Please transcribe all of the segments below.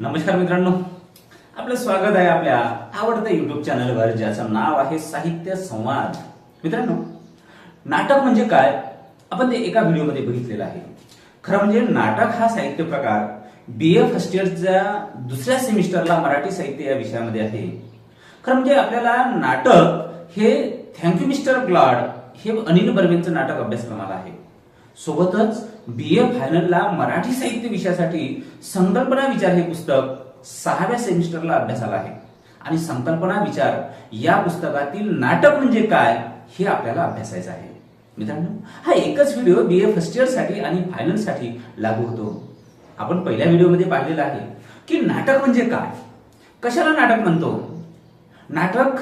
नमस्कार मित्रांनो. आपलं स्वागत आहे आपल्या आवडत्या युट्यूब चॅनलवर ज्याचं नाव आहे साहित्य संवाद. मित्रांनो नाटक म्हणजे काय? आपण ते एका व्हिडिओमध्ये बघितलेलं आहे. खरं म्हणजे नाटक हा साहित्य प्रकार बी ए फर्स्ट इयरच्या दुसऱ्या सेमिस्टरला मराठी साहित्य या विषयामध्ये आहे. खरं म्हणजे आपल्याला नाटक हे थँक्यू मिस्टर ग्लॉड हे अनिल बर्वेंचं नाटक अभ्यासक्रमाला आहे. सोबतच बी ए फायनलला मराठी साहित्य विषयासाठी संकल्पना विचार हे पुस्तक सहाव्या सेमिस्टरला अभ्यासाला आहे. आणि संकल्पना विचार या पुस्तकातील नाटक म्हणजे काय हे आपल्याला अभ्यासायचं आहे. मित्रांनो हा एकच व्हिडिओ बी ए फर्स्ट इयरसाठी आणि फायनलसाठी लागू होतो. आपण पहिल्या व्हिडिओमध्ये पाहिलेलं आहे की नाटक म्हणजे काय? कशाला नाटक म्हणतो? नाटक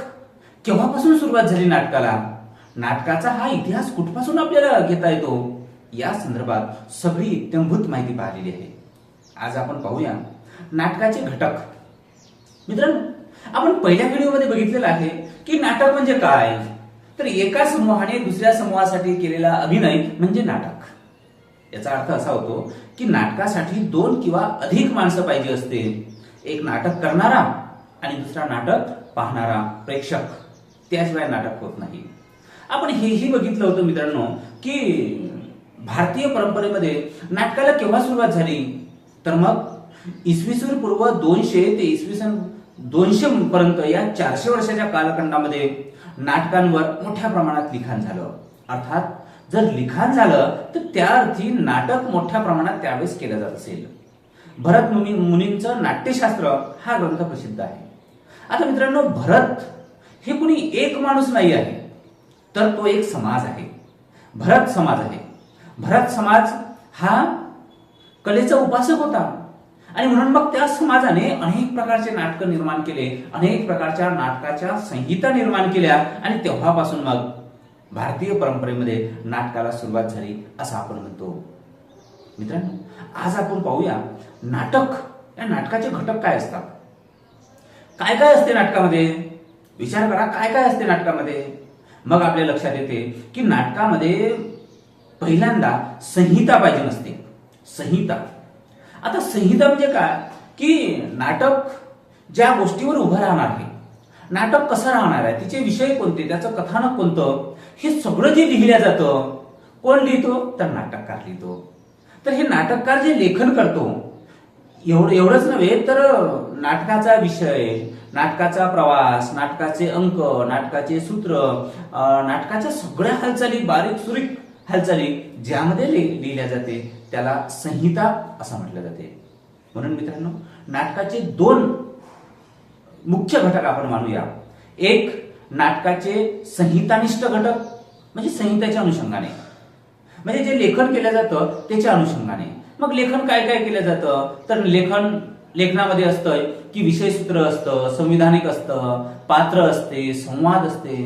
केव्हापासून सुरुवात झाली नाटकाला? नाटकाचा हा इतिहास कुठपासून आपल्याला घेता येतो? या संदर्भात सगळी इत्यंभूत माहिती पाहिलेली आहे. आज आपण पाहूया नाटकाचे घटक. मित्रांनो आपण पहिल्या व्हिडिओमध्ये बघितलेलं आहे की नाटक म्हणजे काय? तर एका समूहाने दुसऱ्या समूहासाठी केलेला अभिनय म्हणजे नाटक. याचा अर्थ असा होतो की नाटकासाठी दोन किंवा अधिक माणसं पाहिजे असते एक नाटक करणारा आणि दुसरा नाटक पाहणारा प्रेक्षक. त्याशिवाय नाटक होत नाही. आपण हेही बघितलं होतं मित्रांनो की भारतीय परंपरेमध्ये नाटकाला केव्हा सुरुवात झाली? तर मग इसवी सन पूर्व दोनशे ते इसवी सन दोनशे पर्यंत या चारशे वर्षाच्या कालखंडामध्ये नाटकांवर मोठ्या प्रमाणात लिखाण झालं. अर्थात जर लिखाण झालं तर त्या अर्थी नाटक मोठ्या प्रमाणात त्यावेळेस केलं जात असेल. भरत मुनी मुनींचं नाट्यशास्त्र हा ग्रंथ प्रसिद्ध आहे. आता मित्रांनो भरत हे कुणी एक माणूस नाही आहे तर तो एक समाज आहे. भरत समाज आहे. भरत समाज हा कलेचा उपासक होता. आणि म्हणून मग त्या समाजाने अनेक प्रकारचे नाटकं निर्माण केले अनेक प्रकारच्या नाटकाच्या संहिता निर्माण केल्या आणि तेव्हापासून मग भारतीय परंपरेमध्ये नाटकाला सुरुवात झाली असं आपण म्हणतो. मित्रांनो आज आपण पाहूया नाटक या नाटकाचे घटक काय असतात? काय काय असते नाटकामध्ये? विचार करा काय काय असते नाटकामध्ये? मग आपल्या लक्षात येते की नाटकामध्ये पहिल्यांदा संहिता पाहिजे नसते. संहिता. आता संहिता म्हणजे काय? की नाटक ज्या गोष्टीवर उभं राहणार आहे नाटक कसं राहणार आहे तिचे विषय कोणते त्याचं कथानक कोणतं हे सगळं जे लिहिलं जातं कोण लिहितो? तर नाटककार लिहितो. तर हे नाटककार जे लेखन करतो एवढं एवढंच नव्हे तर नाटकाचा विषय नाटकाचा प्रवास नाटकाचे अंक नाटकाचे सूत्र नाटकाच्या सगळ्या हालचाली बारीक सुरीक हालचाली ज्यामध्ये लिहिल्या जाते त्याला संहिता असं म्हटलं जाते. म्हणून मित्रांनो नाटकाचे दोन मुख्य घटक आपण मानूया. एक नाटकाचे संहितानिष्ठ घटक म्हणजे संहितेच्या अनुषंगाने. म्हणजे जे लेखन केलं जातं त्याच्या अनुषंगाने. मग लेखन काय काय केलं जातं? तर लेखन लेखनामध्ये असतं की विषयसूत्र असतं संविधानिक असतं पात्र असते संवाद असते.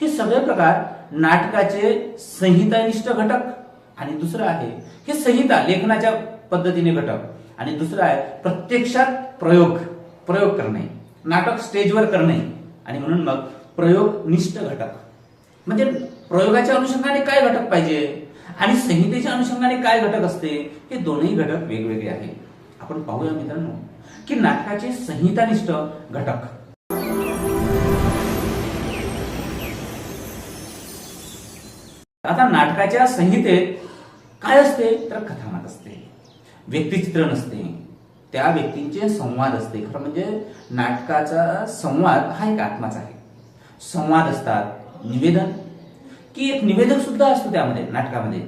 हे सगळे प्रकार नाटकाचे संहितानिष्ठ घटक आणि दुसरं आहे हे संहिता लेखनाच्या पद्धतीने घटक. आणि दुसरं आहे प्रत्यक्षात प्रयोग प्रयोग करणे. नाटक स्टेजवर करणे. आणि म्हणून मग प्रयोगनिष्ठ घटक. म्हणजे प्रयोगाच्या अनुषंगाने काय घटक पाहिजे? आणि संहितेच्या अनुषंगाने काय घटक असते? हे दोन्ही घटक वेगवेगळे आहे आपण पाहूया मित्रांनो की नाटकाचे संहितानिष्ठ घटक. आता नाटकाच्या संहितेत काय असते? तर कथानक असते. व्यक्तिचित्र नसते. त्या व्यक्तींचे संवाद असते. खरं म्हणजे नाटकाचा संवाद हा एक आत्माच आहे. संवाद असतात निवेदन. की एक निवेदक सुद्धा असतो त्यामध्ये नाटकामध्ये.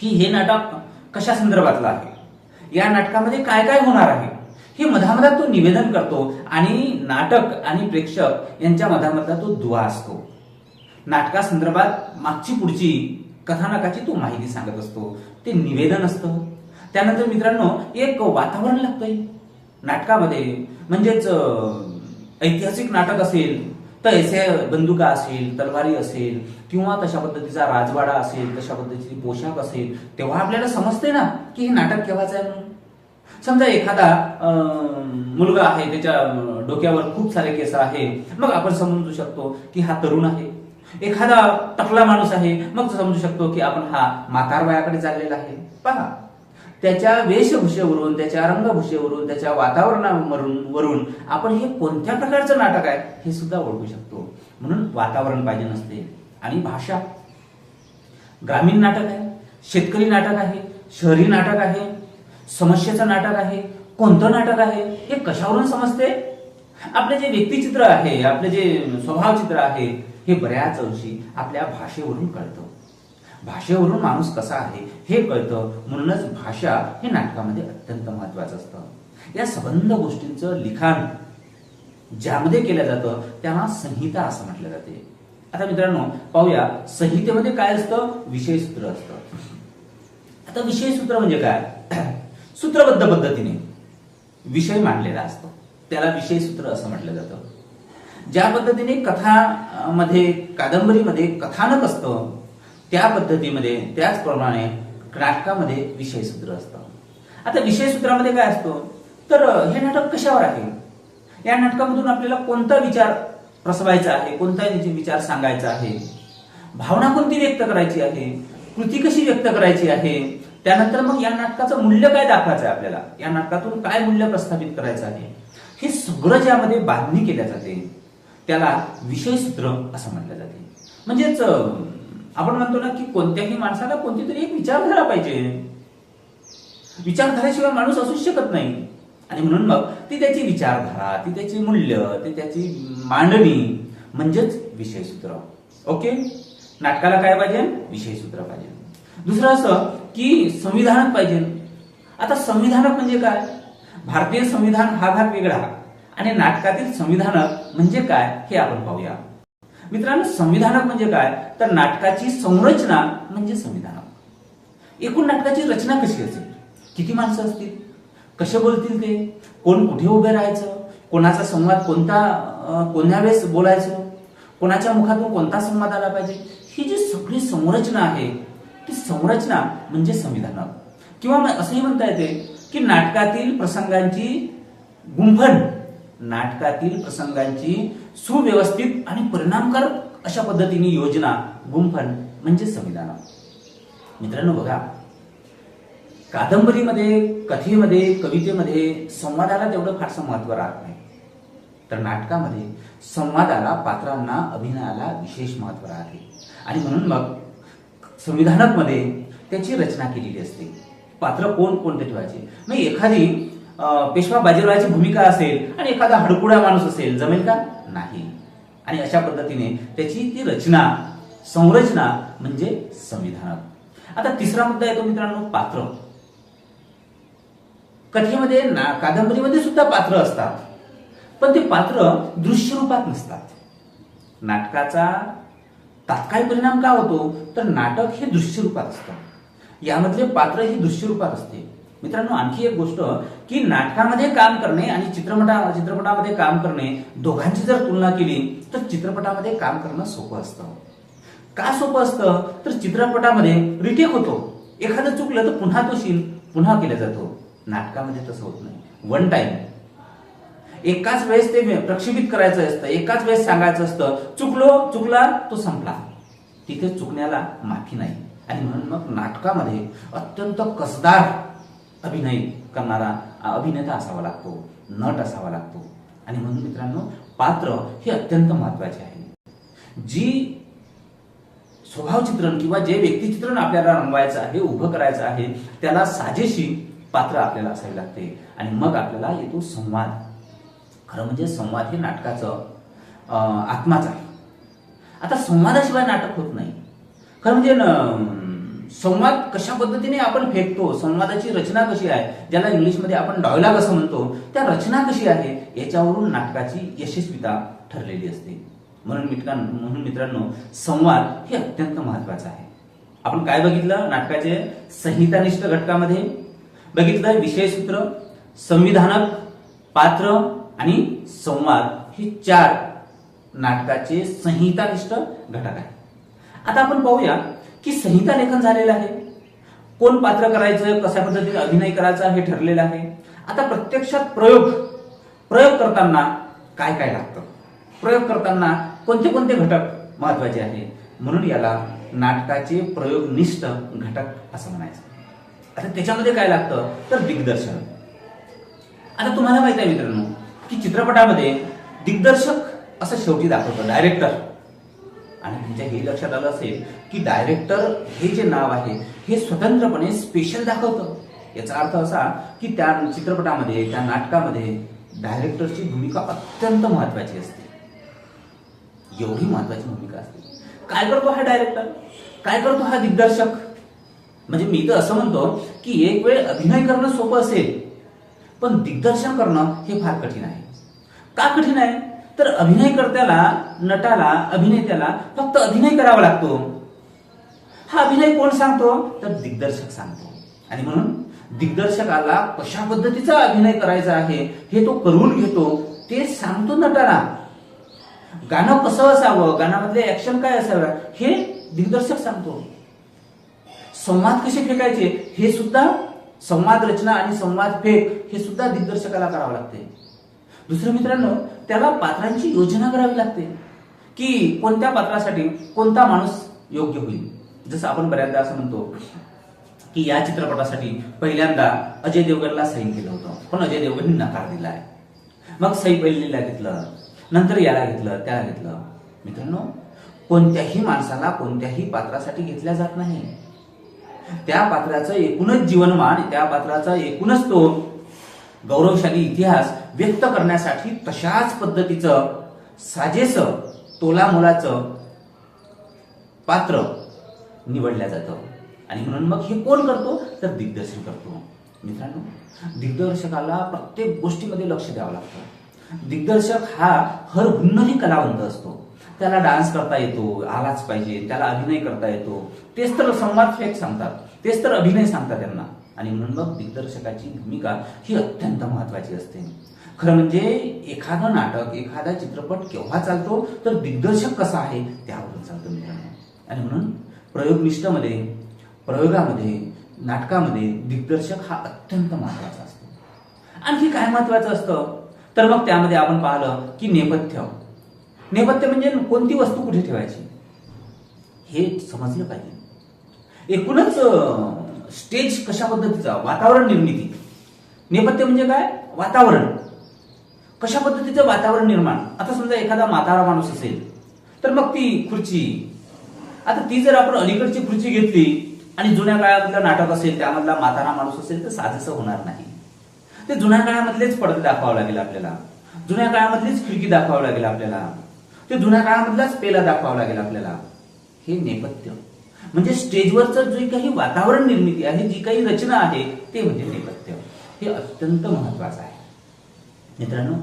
की हे नाटक कशा संदर्भातलं आहे? या नाटकामध्ये काय काय होणार आहे? हे मधामधात तो निवेदन करतो आणि नाटक आणि प्रेक्षक यांच्या मधामधला तो दुवा असतो. नाटकासंदर्भात मागची पुढची कथानकाची तो माहिती सांगत असतो. ते निवेदन असतं. त्यानंतर मित्रांनो एक वातावरण लागतंय. नाटकामध्ये म्हणजेच ऐतिहासिक नाटक असेल तर ऐसे बंदुका असेल तलवारी असेल किंवा तशा पद्धतीचा राजवाडा असेल तशा पद्धतीची पोशाख असेल तेव्हा आपल्याला समजते ना की हे नाटक केव्हाच आहे म्हणून. समजा एखादा मुलगा आहे त्याच्या डोक्यावर खूप सारे केस आहे. मग आपण समजू शकतो की हा तरुण आहे. एखादा टकला माणूस आहे मग समजू शकतो की आपण हा म्हातार वयाकडे चाललेला आहे. पहा त्याच्या वेशभूषेवरून त्याच्या रंगभूषेवरून त्याच्या वातावरणावरून वरून आपण हे कोणत्या प्रकारचं नाटक आहे हे सुद्धा ओळखू शकतो. म्हणून वातावरण पाहिजे नसते. आणि भाषा. ग्रामीण नाटक आहे शेतकरी नाटक आहे शहरी नाटक आहे समस्येचं नाटक आहे कोणतं नाटक आहे हे कशावरून समजते? आपले जे व्यक्तिचित्र आहे आपले जे स्वभावचित्र आहे हे बऱ्याच अंशी आपल्या भाषेवरून कळतं. भाषेवरून माणूस कसा आहे हे कळतं. म्हणूनच भाषा हे नाटकामध्ये अत्यंत महत्वाचं असतं. या सबंध गोष्टींचं लिखाण ज्यामध्ये केलं जातं त्यांना संहिता असं म्हटलं जाते. आता मित्रांनो पाहूया. संहितेमध्ये काय असतं? विषय सूत्र असतं. आता विषय सूत्र म्हणजे काय? सूत्रबद्ध पद्धतीने विषय मांडलेला असतो. त्याला विषय सूत्र असं म्हटलं जातं. ज्या पद्धतीने कथा मध्ये कादंबरीमध्ये कथानक असतं त्या पद्धतीमध्ये त्याचप्रमाणे नाटकामध्ये विषय सूत्र असतं. आता विषय सूत्रामध्ये काय असतो? तर हे नाटक कशावर आहे? या नाटकामधून आपल्याला कोणता विचार प्रसवायचा आहे? कोणता विचार सांगायचा आहे? भावना कोणती व्यक्त करायची आहे? कृती कशी व्यक्त करायची आहे? त्यानंतर मग या नाटकाचं मूल्य काय दाखवायचं आहे आपल्याला? या नाटकातून काय मूल्य प्रस्थापित करायचं आहे? हे सगळं ज्यामध्ये बांधणी केल्या जाते त्याला विषय सूत्र असं म्हटलं जाते. म्हणजेच आपण म्हणतो ना की कोणत्याही माणसाला कोणती तरी एक विचारधारा पाहिजे. विचारधाराशिवाय माणूस असूच शकत नाही. आणि म्हणून मग ती त्याची विचारधारा ती त्याची मूल्य ती त्याची मांडणी म्हणजेच विषयसूत्र ओके? नाटकाला काय पाहिजे? विषयसूत्र पाहिजे. दुसरं असं की संविधानात पाहिजे. आता संविधानक म्हणजे काय? भारतीय संविधान हा भाग वेगळा. आणि नाटकातील संविधानक म्हणजे काय हे आपण पाहूया. मित्रांनो संविधानक म्हणजे काय? तर नाटकाची संरचना म्हणजे संविधानक. एकूण नाटकाची रचना कशी असेल? किती माणसं असतील? कसे बोलतील ते? कोण कुठे उभे राहायचं? कोणाचा संवाद कोणता कोणत्या कोण्या वेळेस बोलायचं? कोणाच्या मुखातून कोणता संवाद आला पाहिजे? ही जी सगळी संरचना आहे ती संरचना म्हणजे संविधानक. किंवा मग असंही म्हणता येते की नाटकातील प्रसंगांची गुंफण नाटकातील प्रसंगांची सुव्यवस्थित आणि परिणामकारक अशा पद्धतीने योजना गुंफण म्हणजे संविधान. मित्रांनो बघा कादंबरीमध्ये कथेमध्ये कवितेमध्ये संवादाला तेवढं फारसं महत्त्व राहत नाही. तर नाटकामध्ये संवादाला पात्रांना अभिनयाला विशेष महत्त्व राहते. आणि म्हणून मग संविधानकमध्ये त्याची रचना केलेली असते. पात्र कोण कोणते ठेवायचे? मग एखादी पेशवा बाजीरावाची भूमिका असेल आणि एखादा हडकुडा माणूस असेल जमेल का? नाही. आणि अशा पद्धतीने त्याची ती रचना संरचना म्हणजे संविधानात आता तिसरा मुद्दा येतो मित्रांनो पात्र. कथेमध्ये ना कादंबरीमध्ये सुद्धा पात्र असतात. पण ते पात्र दृश्य रूपात नसतात. नाटकाचा तात्काळ परिणाम का होतो? तर नाटक हे दृश्य रूपात असतं. यामधले पात्र हे दृश्य रूपात असते. मित्रांनो आणखी एक गोष्ट की नाटकामध्ये काम करणे आणि चित्रपटा चित्रपटामध्ये काम करणे दोघांची जर तुलना केली तर चित्रपटामध्ये काम करणं सोपं असतं. का सोपं असतं? तर चित्रपटामध्ये रिटेक होतो. एखादं चुकलं तर पुन्हा तो सीन पुन्हा केला जातो. नाटकामध्ये तसं होत नाही. वन टाइम एकाच वेळेस ते प्रक्षेपित करायचं असतं. एकाच वेळेस सांगायचं असतं चुकलो चुकला तो संपला. तिथे चुकण्याला माफी नाही. आणि म्हणून मग नाटकामध्ये अत्यंत कसदार अभिनय करणारा अभिनेता असावा लागतो नट असावा लागतो. आणि म्हणून मित्रांनो पात्र हे अत्यंत महत्त्वाचे आहे. जी स्वभावचित्रण किंवा जे व्यक्तिचित्रण आपल्याला रंगवायचं आहे उभं करायचं आहे त्याला साजेशी पात्र आपल्याला असावे लागते. आणि मग आपल्याला येतो संवाद. खरं म्हणजे संवाद हे नाटकाचं आत्माच आहे. आता संवादाशिवाय नाटक होत नाही. खरं म्हणजे संवाद कशा पद्धतीने आपण फेकतो संवादाची रचना कशी आहे ज्याला इंग्लिशमध्ये आपण डायलॉग असं म्हणतो त्या रचना कशी आहे याच्यावरून नाटकाची यशस्वीता ठरलेली असते. म्हणून मित्रांनो म्हणून मित्रांनो संवाद हे अत्यंत महत्वाचं आहे. आपण काय बघितलं? नाटकाचे संहितानिष्ठ घटकामध्ये बघितलं विषयसूत्र संविधानक पात्र आणि संवाद हे चार नाटकाचे संहितानिष्ठ घटक आहे आता आपण पाहूया की संहिता लेखन झालेलं आहे? कोण पात्र करायचं? कशा पद्धतीने अभिनय करायचा? हे ठरलेलं आहे. आता प्रत्यक्षात प्रयोग प्रयोग करताना काय काय लागतं? प्रयोग करताना कोणते कोणते घटक महत्त्वाचे आहे? म्हणून याला नाटकाचे प्रयोगनिष्ठ घटक असं म्हणायचं. आता त्याच्यामध्ये काय लागतं? तर दिग्दर्शन. आता तुम्हाला माहीत आहे मित्रांनो की चित्रपटामध्ये दिग्दर्शक असं शेवटी दाखवतं डायरेक्टर आणि तुमच्या हे लक्षात आलं असेल की डायरेक्टर हे जे नाव आहे हे स्वतंत्रपणे स्पेशल दाखवतं. याचा अर्थ असा की त्या चित्रपटामध्ये त्या नाटकामध्ये डायरेक्टरची भूमिका अत्यंत महत्वाची असते. एवढी महत्वाची भूमिका असते. काय करतो हा डायरेक्टर काय करतो हा दिग्दर्शक? म्हणजे मी तर असं म्हणतो की एक वेळ अभिनय करणं सोपं असेल पण दिग्दर्शन करणं हे फार कठीण आहे. का कठीण आहे? तर अभिनयकर्त्याला नटाला अभिनेत्याला फक्त अभिनय करावा लागतो. हा अभिनय कोण सांगतो? तर दिग्दर्शक सांगतो. आणि म्हणून दिग्दर्शकाला कशा पद्धतीचा अभिनय करायचा आहे हे तो करून घेतो ते सांगतो नटाला. गाणं कसं असावं गाण्यामधले ऍक्शन काय असावं हे दिग्दर्शक सांगतो. संवाद कसे फेकायचे हे सुद्धा संवाद रचना आणि संवाद फेक हे सुद्धा दिग्दर्शकाला करावं लागते. दुसरं मित्रांनो त्याला पात्रांची योजना करावी लागते की कोणत्या पात्रासाठी कोणता माणूस योग्य होईल. जसं आपण बऱ्याचदा असं म्हणतो की या चित्रपटासाठी पहिल्यांदा अजय देवगणला सही केलं होतं पण अजय देवगणनी नकार दिलाय मग सई पहिलीला घेतलं नंतर याला घेतलं त्याला घेतलं. मित्रांनो कोणत्याही माणसाला कोणत्याही पात्रासाठी घेतल्या जात नाही. त्या पात्राचं एकूणच जीवनमान त्या पात्राचा एकूणच तो गौरवशाली इतिहास व्यक्त करण्यासाठी तशाच पद्धतीचं साजेस तोला मोलाचं पात्र निवडल्या जातं. आणि म्हणून मग हे कोण करतो? तर दिग्दर्शन करतो. मित्रांनो दिग्दर्शकाला प्रत्येक गोष्टीमध्ये लक्ष द्यावं लागतं. दिग्दर्शक हा हर हुन्नरी कलावंत असतो. त्याला डान्स करता येतो आलाच पाहिजे त्याला अभिनय करता येतो. तेच तर संवाद फेक सांगतात. तेच तर अभिनय सांगतात त्यांना. आणि म्हणून मग दिग्दर्शकाची भूमिका ही अत्यंत महत्वाची असते. खरं म्हणजे एखादं नाटक एखादा चित्रपट केव्हा चालतो तर दिग्दर्शक कसा आहे त्यावरून चालतो मित्रांनो आणि म्हणून प्रयोगनिष्ठमध्ये प्रयोगामध्ये नाटकामध्ये दिग्दर्शक हा अत्यंत महत्त्वाचा असतो. आणखी काय महत्वाचं असतं? तर मग त्यामध्ये आपण पाहिलं की नेपथ्य. नेपथ्य म्हणजे कोणती वस्तू कुठे ठेवायची? हे समजलं पाहिजे. एकूणच स्टेज कशा पद्धतीचा? वातावरण निर्मिती. नेपथ्य म्हणजे काय? वातावरण. कशा पद्धतीचं वातावरण निर्माण? आता समजा एखादा म्हातारा माणूस असेल तर मग ती खुर्ची आता ती जर आपण अलीकडची खुर्ची घेतली आणि जुन्या काळामधलं नाटक असेल त्यामधला म्हातारा माणूस असेल तर साजेसं होणार नाही. ते जुन्या काळामधलेच पडदे दाखवावं लागेल आपल्याला. जुन्या काळामधलीच खिडकी दाखवावं लागेल आपल्याला. ते जुन्या काळामधलाच पेला दाखवावं लागेल आपल्याला. हे नेपथ्य. म्हणजे स्टेजवरचं जे काही वातावरण निर्मिती आहे जी काही रचना आहे ते म्हणजे नेपथ्य. हे अत्यंत महत्वाचं आहे. मित्रांनो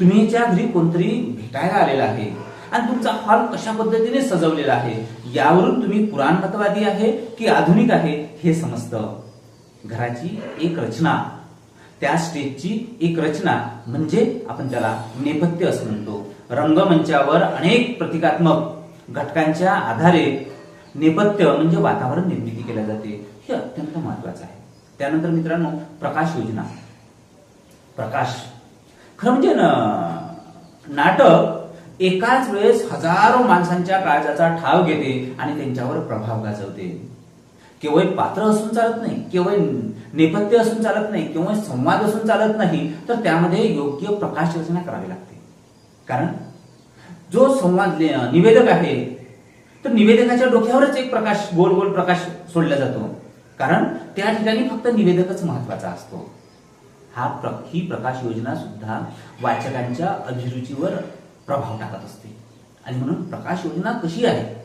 तुम्ही ज्या घरी कोणतरी भेटायला आलेला आहे आणि तुमचा हॉल कशा पद्धतीने सजवलेला आहे यावरून तुम्ही पुराणमतवादी आहे की आधुनिक आहे हे समजतं. घराची एक रचना त्या स्टेजची एक रचना म्हणजे आपण त्याला नेपथ्य असं म्हणतो. रंगमंचावर अनेक प्रतिकात्मक घटकांच्या आधारे नेपथ्य म्हणजे वातावरण निर्मिती केल्या जाते हे अत्यंत महत्वाचं आहे. त्यानंतर मित्रांनो प्रकाश योजना. प्रकाश खरं म्हणजे ना नाटक एकाच वेळेस हजारो माणसांच्या काळजाचा ठाव घेते आणि त्यांच्यावर प्रभाव गाजवते. केवळ पात्र असून चालत नाही केवळ नेपथ्य असून चालत नाही केवळ संवाद असून चालत नाही तर त्यामध्ये योग्य प्रकाश रचना करावी लागते. कारण जो संवाद निवेदक आहे तर निवेदकाच्या डोक्यावरच एक प्रकाश गोल गोल प्रकाश सोडला जातो. कारण त्या ठिकाणी फक्त निवेदकच महत्त्वाचा असतो. हा प्र, ही प्रकाश योजना सुद्धा वाचकांच्या अभिरुचीवर प्रभाव टाकत असते. आणि म्हणून प्रकाश योजना कशी आहे?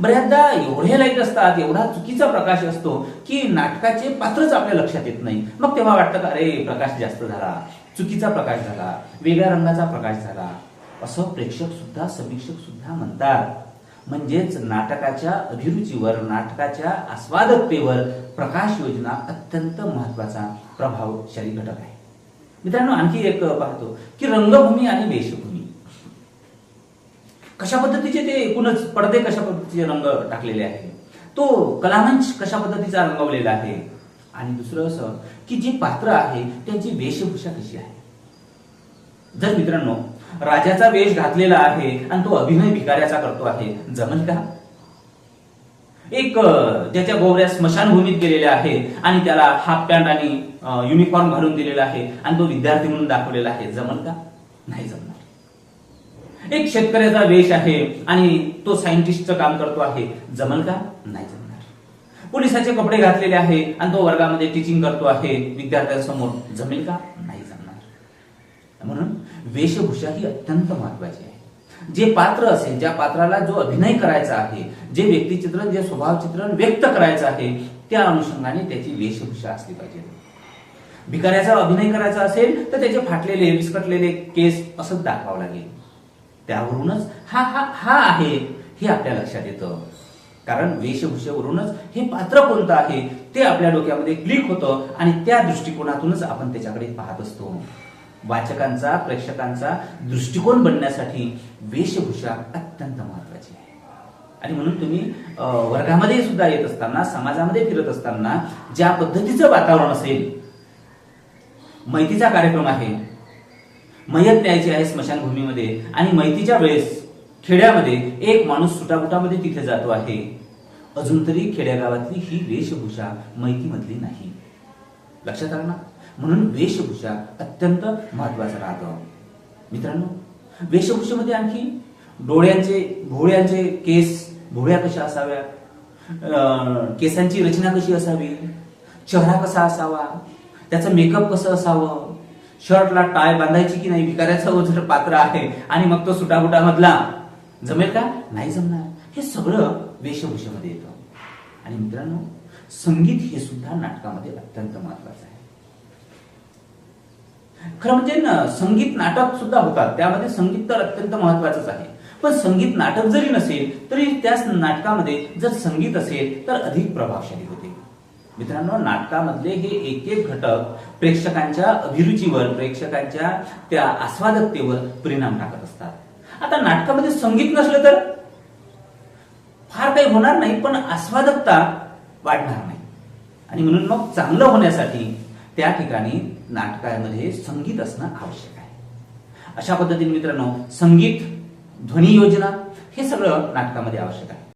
बऱ्याचदा एवढे लाइट असतात एवढा चुकीचा प्रकाश असतो की नाटकाचे पात्रच आपल्या लक्षात येत नाही. मग तेव्हा वाटतं का अरे प्रकाश जास्त झाला चुकीचा प्रकाश झाला वेगळ्या रंगाचा प्रकाश झाला. असं प्रेक्षक सुद्धा समीक्षक सुद्धा म्हणतात. म्हणजेच नाटकाच्या अभिरुचीवर नाटकाच्या आस्वादकतेवर प्रकाश योजना अत्यंत महत्त्वाचा प्रभावशाली घटक आहे. मित्रांनो आणखी एक पाहतो की रंगभूमी आणि वेशभूमी. कशा पद्धतीचे ते एकूणच पडदे कशा पद्धतीचे रंग टाकलेले आहे तो कलामंच कशा पद्धतीचा रंगवलेला आहे? आणि दुसरं असं की जी पात्र आहे त्यांची वेशभूषा कशी आहे? जर मित्रांनो राजाचा वेश घातलेला आहे आणि तो अभिनय भिकाऱ्याचा करतो आहे. जमल का? एक ज्याच्या गोवऱ्या स्मशानभूमीत गेलेल्या आहे आणि त्याला हाफ पॅन्ट आणि युनिफॉर्म घालून दिलेला आहे आणि तो विद्यार्थी म्हणून दाखवलेला आहे. जमल का? नाही जमणार. एक शेतकऱ्याचा वेश आहे आणि तो सायंटिस्टचं काम करतो आहे. जमल का? नाही जमणार. पोलिसाचे कपडे घातलेले आहे आणि तो वर्गामध्ये टीचिंग करतो आहे विद्यार्थ्यांसमोर. जमेल का? नाही जमणार. म्हणून वेशभूषा ही अत्यंत महत्वाची आहे. जे पात्र असेल ज्या पात्राला जो अभिनय करायचा आहे जे व्यक्तिचित्रण जे स्वभाव चित्रण व्यक्त करायचं आहे त्या अनुषंगाने त्याची वेशभूषा असली पाहिजे. भिकाऱ्याचा अभिनय करायचा असेल तर त्याचे फाटलेले विस्कटलेले केस असंच दाखवावं लागेल. त्यावरूनच हा हा हा आहे हे आपल्या लक्षात येतं. कारण वेशभूषेवरूनच हे पात्र कोणतं आहे ते आपल्या डोक्यामध्ये क्लिक होतं आणि त्या दृष्टिकोनातूनच आपण त्याच्याकडे पाहत असतो. वाचकांचा प्रेक्षकांचा दृष्टिकोन बनण्यासाठी वेशभूषा अत्यंत महत्वाची आहे. आणि म्हणून तुम्ही वर्गामध्ये सुद्धा येत असताना समाजामध्ये फिरत असताना ज्या पद्धतीचं वातावरण असेल मैतीचा कार्यक्रम आहे मयत न्यायची आहे स्मशानभूमीमध्ये आणि मैतीच्या वेळेस खेड्यामध्ये एक माणूस सुटाबुटामध्ये तिथे जातो आहे अजून तरी खेड्यागावातली ही वेशभूषा मैतीमधली नाही. लक्षात आलं ना? म्हणून वेशभूषा अत्यंत महत्वाचं राहतं. मित्रांनो वेशभूषेमध्ये आणखी डोळ्यांचे भोळ्यांचे केस भोळ्या कशा असाव्या? केसांची रचना कशी असावी? चेहरा कसा असावा? त्याचं मेकअप कसं असावं? शर्टला टाय बांधायची की नाही? भिकाऱ्याचं जर पात्र आहे आणि मग तो सुटाबुटामधला. जमेल का? नाही जमणार. हे सगळं वेशभूषेमध्ये येतं. आणि मित्रांनो संगीत हे सुद्धा नाटकामध्ये अत्यंत महत्वाचं आहे. खरं म्हणजे संगीत नाटक सुद्धा होतात. त्यामध्ये संगीत तर अत्यंत महत्वाचंच आहे. पण संगीत नाटक जरी नसेल तरी त्याच नाटकामध्ये जर संगीत असेल तर अधिक प्रभावशाली होते. मित्रांनो नाटकामधले हे एक एक घटक प्रेक्षकांच्या अभिरुचीवर प्रेक्षकांच्या त्या आस्वादकतेवर परिणाम टाकत असतात. आता नाटकामध्ये संगीत नसलं तर फार काही होणार नाही पण आस्वादकता वाढणार नाही. आणि म्हणून मग चांगलं होण्यासाठी त्या ठिकाणी नाटकामध्ये संगीत असणं आवश्यक आहे. अशा पद्धतीने मित्रांनो संगीत ध्वनी योजना हे सगळं नाटकामध्ये आवश्यक आहे.